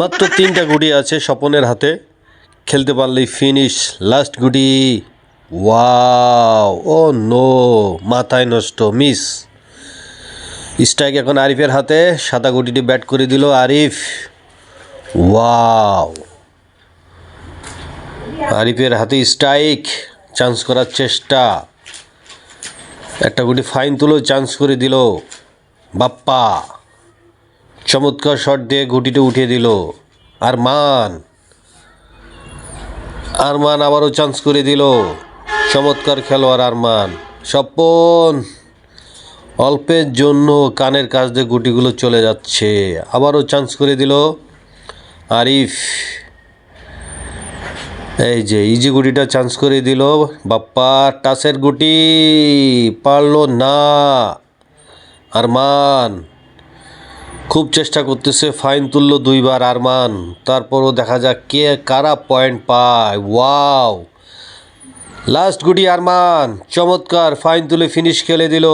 মাত্র তিনটা গুটি আছে স্বপনের হাতে। খেলতে পারলেই ফিনিশ লাস্ট গুটি। ওয়াও ও নো মাথায় নষ্ট মিস স্ট্রাইক এখন আরিফের হাতে, সাদা গুটিটি ব্যাট করে দিল আরিফ। ওয়াও আরিফের হাতে স্ট্রাইক চান্স করার চেষ্টা। একটা গুটি ফাইন তুলো চান্স করে দিল বাপ্পা। চমৎকার শট দিয়ে গুটিটা উঠিয়ে দিল। আর মান আবারও চান্স করে দিল। চমৎকার খেলোয়াড় আরমান। স্বপন। অল্পের জন্য কানের কাছ দিয়ে গুটিগুলো চলে যাচ্ছে। আবারও চান্স করে দিল। আরিফ। এই যে ইজি গুটিটা চান্স করে দিল। বাপ্পা, টাসের গুটি পারল না। আরমান। খুব চেষ্টা করতেছে ফাইন তুললো দুইবার আরমান। তারপরও দেখা যাক কে কারা পয়েন্ট পায়। ওয়াও! লাস্ট গুডি আরমান, চমৎকার ফাইন তুলে ফিনিশ খেলে দিল।